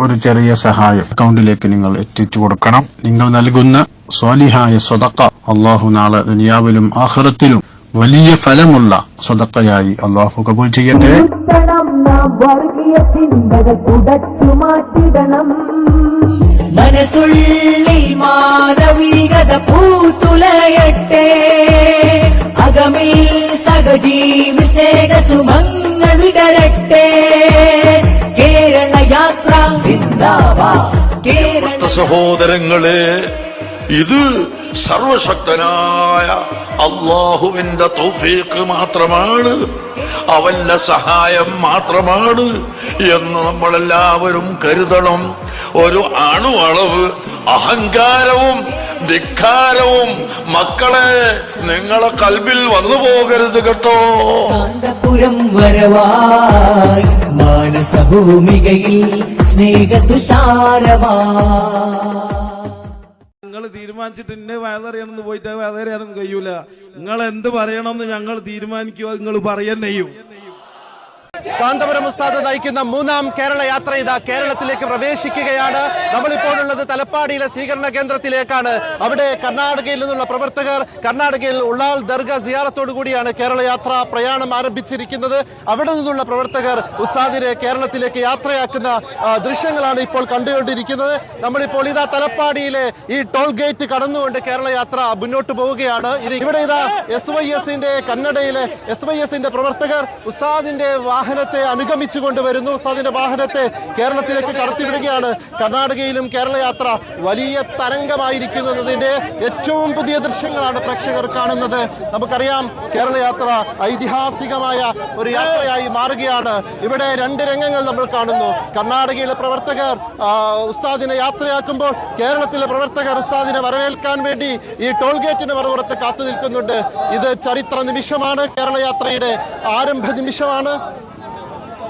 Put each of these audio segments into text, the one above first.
ഒരു ചെറിയ സഹായം. അക്കൗണ്ടിലേക്ക് നിങ്ങൾ എത്തിച്ചു കൊടുക്കണം. നിങ്ങൾ നൽകുന്ന സ്വാലിഹായ സ്വതക്ക അള്ളാഹു നാളെ ദുനിയാവിലും ആഹ്റത്തിലും വലിയ ഫലമുള്ള സ്വതക്കയായി അള്ളാഹു കബൂൽ ചെയ്യട്ടെ. വർഗീയ ചിന്തകൾ മാറ്റിടണം മനസ്സുള്ളിൽ മാനവികത പൂത്തുലയട്ടെ. അകമിൽ സഹജീവി സ്നേഹ സുമങ്ങൾ വിടരട്ടെ. സഹോദരങ്ങളെ ഇത് സർവശക്തനായ അള്ളാഹുവിന്റെ തൗഫീഖ് മാത്രമാണ് അവന്റെ സഹായം മാത്രമാണ് എന്ന് നമ്മളെല്ലാവരും കരുതണം. ഒരു അണുവളവ് അഹങ്കാരവും ധിക്കാരവും മക്കളെ നിങ്ങളെ കൽബിൽ വന്നു പോകരുത് കേട്ടോ. കാന്തപുരം വരവായി മാനസഭൂമികയിൽ സ്നേഹതുഷാരവാ. നിങ്ങൾ തീരുമാനിച്ചിട്ട് ഇന്നെ വേദറിയണമെന്ന് പോയിട്ട് വേദറിയാണെന്ന് കഴിയൂല. നിങ്ങൾ എന്ത് പറയണമെന്ന് ഞങ്ങൾ തീരുമാനിക്കുക നിങ്ങൾ പറയന്നെയും. കാന്തപുരം ഉസ്താദ് നയിക്കുന്ന മൂന്നാം കേരള യാത്ര ഇതാ കേരളത്തിലേക്ക് പ്രവേശിക്കുകയാണ്. നമ്മളിപ്പോൾ ഉള്ളത് തലപ്പാടിയിലെ സ്വീകരണ കേന്ദ്രത്തിലേക്കാണ്. അവിടെ കർണാടകയിൽ നിന്നുള്ള പ്രവർത്തകർ കർണാടകയിൽ ഉള്ളാൽ ദർഗ സിയാറത്തോടു കൂടിയാണ് കേരള യാത്ര പ്രയാണം ആരംഭിച്ചിരിക്കുന്നത്. അവിടെ നിന്നുള്ള പ്രവർത്തകർ ഉസ്താദിനെ കേരളത്തിലേക്ക് യാത്രയാക്കുന്ന ദൃശ്യങ്ങളാണ് ഇപ്പോൾ കണ്ടുകൊണ്ടിരിക്കുന്നത്. നമ്മളിപ്പോൾ ഇതാ തലപ്പാടിയിലെ ഈ ടോൾ ഗേറ്റ് കടന്നുകൊണ്ട് കേരള യാത്ര മുന്നോട്ട് പോവുകയാണ്. ഇവിടെ ഇതാ എസ് വൈ എസിന്റെ കന്നഡയിലെ എസ് വൈ എസിന്റെ പ്രവർത്തകർ ഉസ്താദിന്റെ വാഹനത്തെ അനുഗമിച്ചുകൊണ്ട് വരുന്നു. ഉസ്താദിന്റെ വാഹനത്തെ കേരളത്തിലേക്ക് കടത്തിവിടുകയാണ്. കർണാടകയിലും കേരള യാത്ര വലിയ തരംഗമായിരിക്കുന്നതിന്റെ ഏറ്റവും പുതിയ ദൃശ്യങ്ങളാണ് പ്രേക്ഷകർ കാണുന്നത്. നമുക്കറിയാം കേരള യാത്ര ഐതിഹാസികമായ ഒരു യാത്രയായി മാറുകയാണ്. ഇവിടെ രണ്ട് രംഗങ്ങൾ നമ്മൾ കാണുന്നു. കർണാടകയിലെ പ്രവർത്തകർ ഉസ്താദിനെ യാത്രയാക്കുമ്പോൾ കേരളത്തിലെ പ്രവർത്തകർ ഉസ്താദിനെ വരവേൽക്കാൻ വേണ്ടി ഈ ടോൾ ഗേറ്റിന് മറുപുറത്ത് കാത്തു നിൽക്കുന്നുണ്ട്. ഇത് ചരിത്ര നിമിഷമാണ്. കേരള യാത്രയുടെ ആരംഭ നിമിഷമാണ്.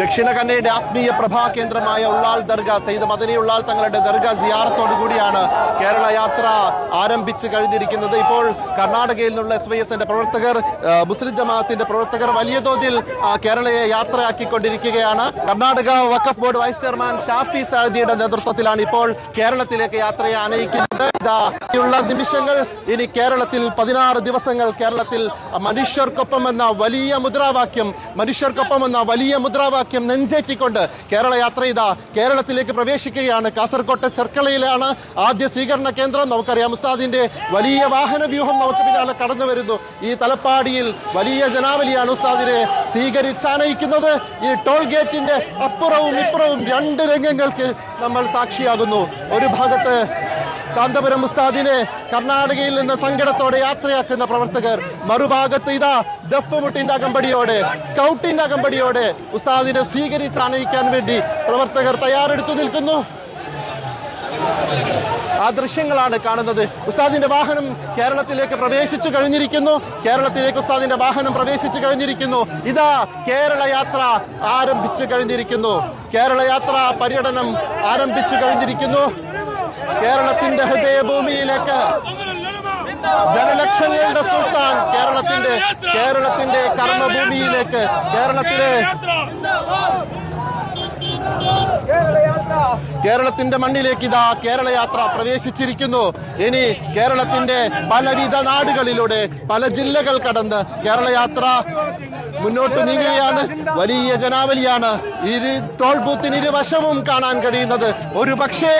ദക്ഷിണ കന്നഡയുടെ ആത്മീയ പ്രഭാ കേന്ദ്രമായ ഉള്ളാൾ ദർഗ സയ്യിദ് മദനി ഉള്ളാൾ തങ്ങളുടെ ദർഗ സിയാറത്തോടുകൂടിയാണ് കേരള യാത്ര ആരംഭിച്ച് കഴിഞ്ഞിരിക്കുന്നത്. ഇപ്പോൾ കർണാടകയിൽ നിന്നുള്ള എസ് വൈ എസിന്റെ പ്രവർത്തകർ മുസ്ലിം ജമാഅത്തിന്റെ പ്രവർത്തകർ വലിയ തോതിൽ കേരളയെ യാത്രയാക്കിക്കൊണ്ടിരിക്കുകയാണ്. Karnataka Waqf board vice chairman Shafi സാദിയുടെ നേതൃത്വത്തിലാണ് ഇപ്പോൾ കേരളത്തിലേക്ക് യാത്രയെ അനയിക്കുന്നത് ഉള്ള നിമിഷങ്ങൾ ഇനി കേരളത്തിൽ പതിനാറ് ദിവസങ്ങൾ കേരളത്തിൽ മനുഷ്യർക്കൊപ്പം എന്ന വലിയ മുദ്രാവാക്യം മനുഷ്യർക്കൊപ്പം എന്ന വലിയ മുദ്രാവാക്യം നെഞ്ചേറ്റിക്കൊണ്ട് കേരള യാത്ര ഇതാ കേരളത്തിലേക്ക് പ്രവേശിക്കുകയാണ്. കാസർകോട്ടെ ചെർക്കളയിലാണ് ആദ്യ സ്വീകരണ കേന്ദ്രം. നമുക്കറിയാം ഉസ്താദിന്റെ വലിയ വാഹന വ്യൂഹം നമുക്ക് പിന്നാലെ കടന്നു വരുന്നു. ഈ തലപ്പാടിയിൽ വലിയ ജനാവലിയാണ് ഉസ്താദിനെ സ്വീകരിച്ചാനയിക്കുന്നത് ഈ ടോൾ ഗേറ്റിന്റെ അപ്പുറവും ഇപ്പുറവും രണ്ട് രംഗങ്ങൾക്ക് നമ്മൾ സാക്ഷിയാകുന്നു. ഒരു ഭാഗത്ത് കാന്തപുരം ഉസ്താദിനെ കർണാടകയിൽ നിന്ന് സങ്കടത്തോടെ യാത്രയാക്കുന്ന പ്രവർത്തകർ. മറുഭാഗത്ത് ഇതാ ദഫ്മുട്ടിന്റെ അകമ്പടിയോടെ സ്കൗട്ടിന്റെ അകമ്പടിയോടെ ഉസ്താദിനെ സ്വീകരിച്ച് ആനയിക്കാൻ വേണ്ടി പ്രവർത്തകർ തയ്യാറെടുത്തു നിൽക്കുന്നു. ആ ദൃശ്യങ്ങളാണ് കാണുന്നത്. ഉസ്താദിന്റെ വാഹനം കേരളത്തിലേക്ക് പ്രവേശിച്ചു കഴിഞ്ഞിരിക്കുന്നു. കേരളത്തിലേക്ക് ഉസ്താദിന്റെ വാഹനം പ്രവേശിച്ചു കഴിഞ്ഞിരിക്കുന്നു. ഇതാ കേരള യാത്ര ആരംഭിച്ചു കഴിഞ്ഞിരിക്കുന്നു. കേരള യാത്ര പര്യടനം ആരംഭിച്ചു കഴിഞ്ഞിരിക്കുന്നു. കേരളത്തിന്റെ ഹൃദയഭൂമിയിലേക്ക് ജനലക്ഷങ്ങളുടെ സുൽത്താൻ കേരളത്തിന്റെ കേരളത്തിന്റെ കർമ്മഭൂമിയിലേക്ക് കേരളത്തിലെ കേരളത്തിന്റെ മണ്ണിലേക്ക് ഇതാ കേരള യാത്ര പ്രവേശിച്ചിരിക്കുന്നു. ഇനി കേരളത്തിന്റെ പലവിധ നാടുകളിലൂടെ പല ജില്ലകൾ കടന്ന് കേരള യാത്ര മുന്നോട്ട് നീങ്ങുകയാണ്. വലിയ ജനാവലിയാണ്. ഇരു ടോൾ ബൂത്തിന് ഇരുവശവും കാണാൻ കഴിയുന്നത്. ഒരു പക്ഷേ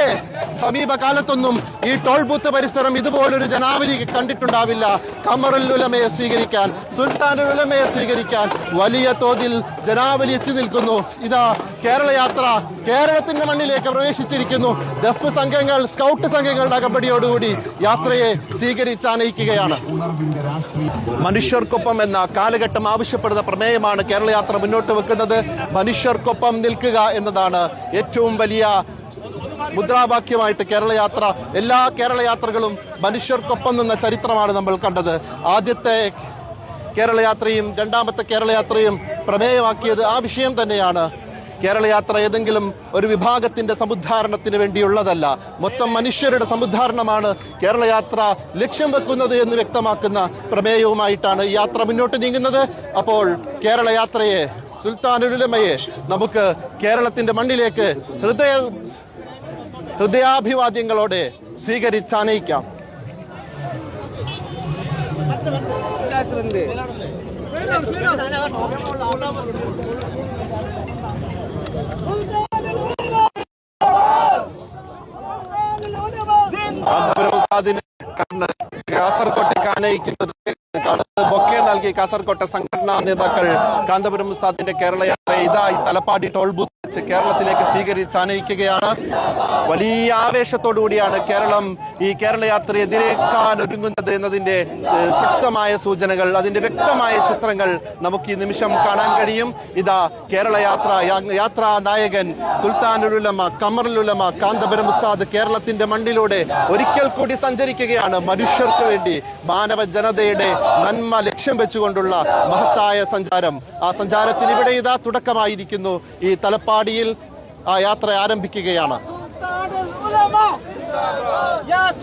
സമീപകാലത്തൊന്നും ഈ ടോൾ ബൂത്ത് പരിസരം ഇതുപോലൊരു ജനാവലി കണ്ടിട്ടുണ്ടാവില്ല. കമറുൽ ഉലമയെ സ്വീകരിക്കാൻ സുൽത്താനുൽ ഉലമയെ സ്വീകരിക്കാൻ വലിയ തോതിൽ ജനാവലി എത്തി നിൽക്കുന്നു. ഇതാ കേരള യാത്ര കേരളത്തിന്റെ മണ്ണിലേക്ക് പ്രവേശിച്ചിരിക്കുന്നു. ദഫ് സംഘങ്ങൾ സ്കൗട്ട് സംഘങ്ങളുടെ അകമ്പടിയോടുകൂടി യാത്രയെ സ്വീകരിച്ചാനയിക്കുകയാണ്. മനുഷ്യർക്കൊപ്പം എന്ന കാലഘട്ടം ആവശ്യപ്പെടുന്ന പ്രമേയമാണ് കേരളയാത്ര മുന്നോട്ട് വെക്കുന്നത്. മനുഷ്യർക്കൊപ്പം നിൽക്കുക എന്നതാണ് ഏറ്റവും വലിയ മുദ്രാവാക്യമായിട്ട് കേരളയാത്ര എല്ലാ കേരളയാത്രകളും മനുഷ്യർക്കൊപ്പം നിന്ന ചരിത്രമാണ് നമ്മൾ കണ്ടത്. ആദ്യത്തെ കേരളയാത്രയും രണ്ടാമത്തെ കേരളയാത്രയും പ്രമേയമാക്കിയത് ആ വിഷയം തന്നെയാണ്. കേരളയാത്ര ഏതെങ്കിലും ഒരു വിഭാഗത്തിന്റെ സമുദ്ധാരണത്തിന് വേണ്ടിയുള്ളതല്ല. മൊത്തം മനുഷ്യരുടെ സമുദ്ധാരണമാണ് കേരളയാത്ര ലക്ഷ്യം വെക്കുന്നത് എന്ന് വ്യക്തമാക്കുന്ന പ്രമേയവുമായിട്ടാണ് ഈ യാത്ര മുന്നോട്ട് നീങ്ങുന്നത്. അപ്പോൾ കേരളയാത്രയെ സുൽത്താനുലമയെ നമുക്ക് കേരളത്തിന്റെ മണ്ണിലേക്ക് ഹൃദയ ഹൃദയാഭിവാദ്യങ്ങളോടെ സ്വീകരിച്ചാനയിക്കാം കാസർകോട്ടേക്ക് ആനയിക്കുന്നത് ബൊക്കെ നൽകി കാസർകോട്ടെ സംഘടനാ നേതാക്കൾ കാന്തപുരം ഉസ്താദിന്റെ കേരള യാത്ര ഇതായി തലപ്പാടി ടോൾ കേരളത്തിലേക്ക് സ്വീകരിച്ച് ആനയിക്കുകയാണ്. വലിയ ആവേശത്തോടു കൂടിയാണ് കേരളം ഈ കേരളയാത്ര എതിരേക്കാൻ ഒരുങ്ങുന്നത് എന്നതിന്റെ ഏഹ്, ശക്തമായ സൂചനകൾ അതിന്റെ വ്യക്തമായ ചിത്രങ്ങൾ നമുക്ക് ഈ നിമിഷം കാണാൻ കഴിയും. ഇതാ കേരളയാത്ര യാത്രാ നായകൻ സുൽത്താനുലുലമ കമറുലുലമ കാന്തപുരം ഉസ്താദ് കേരളത്തിന്റെ മണ്ണിലൂടെ ഒരിക്കൽ കൂടി സഞ്ചരിക്കുകയാണ്. മനുഷ്യർക്ക് വേണ്ടി മാനവ ജനതയുടെ നന്മ ലക്ഷ്യം വെച്ചുകൊണ്ടുള്ള മഹത്തായ സഞ്ചാരം. ആ സഞ്ചാരത്തിന് ഇവിടെ ഇതാ തുടക്കമായിരിക്കുന്നു. ഈ തലപ്പാടിയിൽ പാടിയിൽ യാത്ര ആരംഭിക്കുകയാണ്. യാത്ര.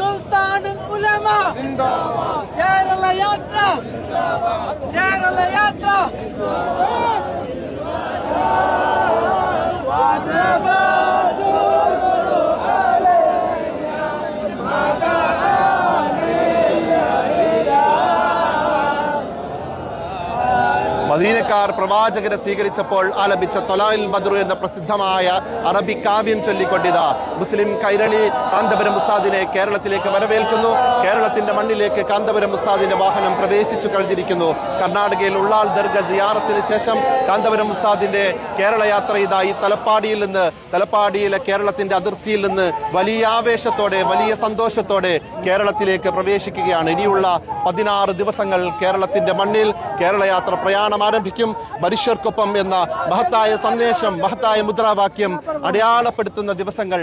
പ്രവാചകരെ സ്വീകരിച്ചപ്പോൾ ആലപിച്ച തൊലായിൽ ബദ്രു എന്ന പ്രസിദ്ധമായ അറബി കാവ്യം ചൊല്ലിക്കൊണ്ടിത. മുസ്ലിം കൈരളി കാന്തപുരം ഉസ്താദിനെ കേരളത്തിലേക്ക് വരവേൽക്കുന്നു. കേരളത്തിന്റെ മണ്ണിലേക്ക് കാന്തപുരം ഉസ്താദിന്റെ വാഹനം പ്രവേശിച്ചു കഴിഞ്ഞിരിക്കുന്നു. കർണാടകയിൽ ഉള്ളാൾ ദർഗ സിയാറത്തിന് ശേഷം കാന്തപുരം ഉസ്താദിന്റെ കേരള യാത്ര ഈ തലപ്പാടിയിൽ നിന്ന് തലപ്പാടിയിലെ കേരളത്തിന്റെ അതിർത്തിയിൽ നിന്ന് വലിയ ആവേശത്തോടെ വലിയ സന്തോഷത്തോടെ കേരളത്തിലേക്ക് പ്രവേശിക്കുകയാണ്. ഇനിയുള്ള പതിനാറ് ദിവസങ്ങൾ കേരളത്തിന്റെ മണ്ണിൽ കേരളയാത്ര പ്രയാണം ആരംഭിക്കും. മനുഷ്യർക്കൊപ്പം എന്ന മഹത്തായ സന്ദേശം മഹത്തായ മുദ്രാവാക്യം അടയാളപ്പെടുത്തുന്ന ദിവസങ്ങൾ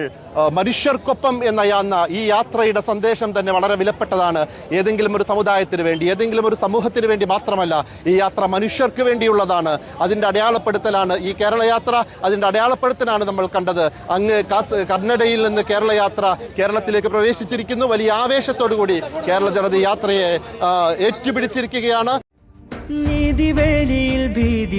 മനുഷ്യർക്കൊപ്പം എന്ന യാന്ന ഈ യാത്രയുടെ സന്ദേശം തന്നെ വളരെ വിലപ്പെട്ടതാണ്. ഏതെങ്കിലും ഒരു സമുദായത്തിന് വേണ്ടി ഏതെങ്കിലും ഒരു സമൂഹത്തിന് വേണ്ടി മാത്രമല്ല ഈ യാത്ര മനുഷ്യർക്ക് വേണ്ടിയുള്ളതാണ്. അതിന്റെ അടയാളപ്പെടുത്തലാണ് ഈ കേരള യാത്ര അതിന്റെ അടയാളപ്പെടുത്തലാണ് നമ്മൾ കണ്ടത്. അങ്ങ് കാസ് കർണഡയിൽ നിന്ന് കേരള യാത്ര കേരളത്തിലേക്ക് പ്രവേശിച്ചിരിക്കുന്നു. വലിയ ആവേശത്തോടു കൂടി കേരള ജനത യാത്രയെ ഏറ്റുപിടിച്ചിരിക്കുകയാണ്. നീതിവേലിയിൽ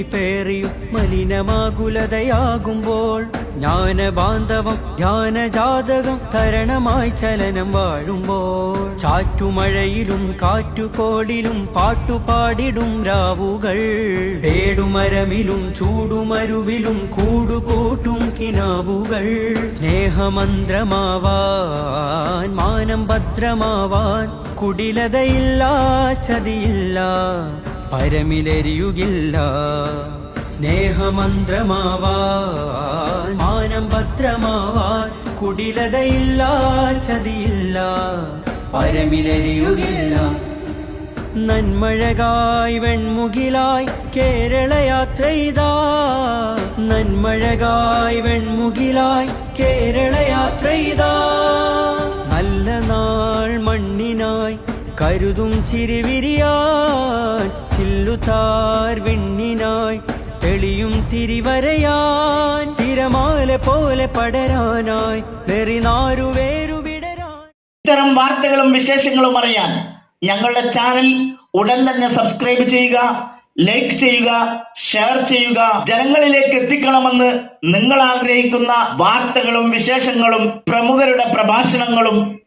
ഭീതി പേറിയും മലിനമാകുലതയാകുമ്പോൾ ജ്ഞാനബാന്ധവം ധ്യാനജാതകം തരണമായി ചലനം വാഴുമ്പോൾ ചാറ്റുമഴയിലും കാറ്റുകോളിലും പാട്ടുപാടിടും രാവുകൾ. പേടുമരമിലും ചൂടുമരുവിലും കൂടുകൂട്ടും കിനാവുകൾ. സ്നേഹമന്ത്രമാവാൻ മാനം ഭദ്രമാവാൻ കുടിലതയില്ല ചതിയില്ല പരമിലെരിയുകില്ല. സ്നേഹമന്ത്രമാവാൻ മാനം ഭദ്രമാവാൻ കുടിലതയില്ല ചതിയില്ല. പരമിലെരിയുകില്ല. നന്മഴകായി വെൺമുകിലായി കേരള യാത്ര ചെയ്താ നന്മഴകായി വെൺമുകിലായി കേരള യാത്ര ചെയ്താ നല്ല നാൾ മണ്ണിനായി കരുതും ചിരിവിരിയാൻ ചില്ലുതാർ വെണ്ണിനായി തെളിയും തിരിവരയാൻ തിരമാല പോലെ പടരാനായി നെറിനാരുവേരു വിടരാൻ. ഇത്തരം വാർത്തകളും വിശേഷങ്ങളും അറിയാൻ ഞങ്ങളുടെ ചാനൽ ഉടൻ തന്നെ സബ്സ്ക്രൈബ് ചെയ്യുക ലൈക്ക് ചെയ്യുക ഷെയർ ചെയ്യുക. ജനങ്ങളിലേക്ക് എത്തിക്കണമെന്ന് നിങ്ങൾ ആഗ്രഹിക്കുന്ന വാർത്തകളും വിശേഷങ്ങളും പ്രമുഖരുടെ പ്രഭാഷണങ്ങളും